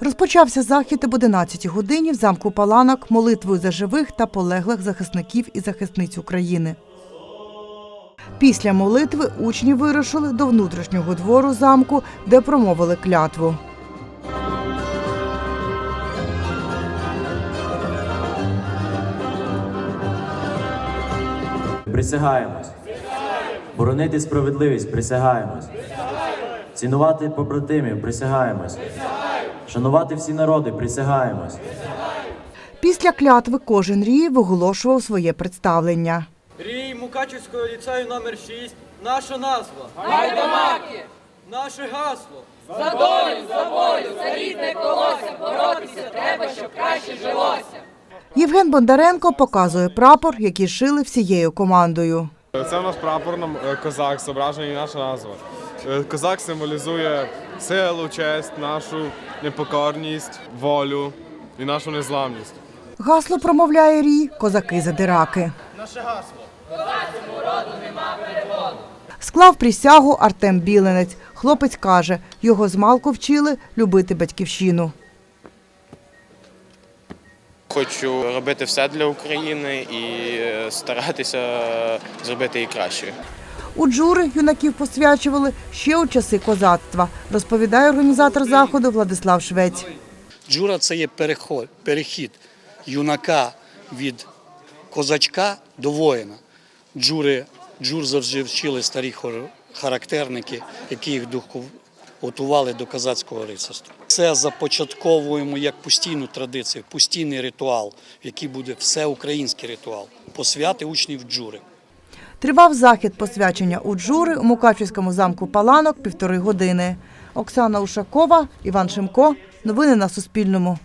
Розпочався захід об 11 годині в замку Паланок молитвою за живих та полеглих захисників і захисниць України. Після молитви учні вирушили до внутрішнього двору замку, де промовили клятву. Присягаємось. Боронити справедливість присягаємось. Цінувати побратимів присягаємось. Шанувати всі народи присягаємось. Після клятви кожен рій виголошував своє представлення. Рій Мукачівського ліцею номер 6 Наша назва. Гайдамаки! Наше гасло. Задою, забою, зарідне колося. Боротися, треба, щоб краще жилося. Євген Бондаренко показує прапор, який шили всією командою. Це у нас прапор нам е, козак, зображений наша назва. Е, Козак символізує силу, честь, нашу непокорність, волю і нашу незламність. Гасло промовляє рій козаки-задираки. Склав присягу Артем Біленець. Хлопець каже, його змалку вчили любити батьківщину. Хочу робити все для України і е, старатися зробити її кращою. У джури юнаків посвячували ще у часи козацтва, розповідає організатор заходу Владислав Швець. Джура це є перехід юнака від козачка до воїна. Джури, джур завжди вчили старі характерники, які їх готували до козацького рицарства. Це започатковуємо як постійну традицію, постійний ритуал, який буде всеукраїнський ритуал, посвяти учнів джури. Тривав захід посвячення у джури у Мукачівському замку Паланок півтори години. Оксана Ушакова, Іван Шимко. Новини на Суспільному.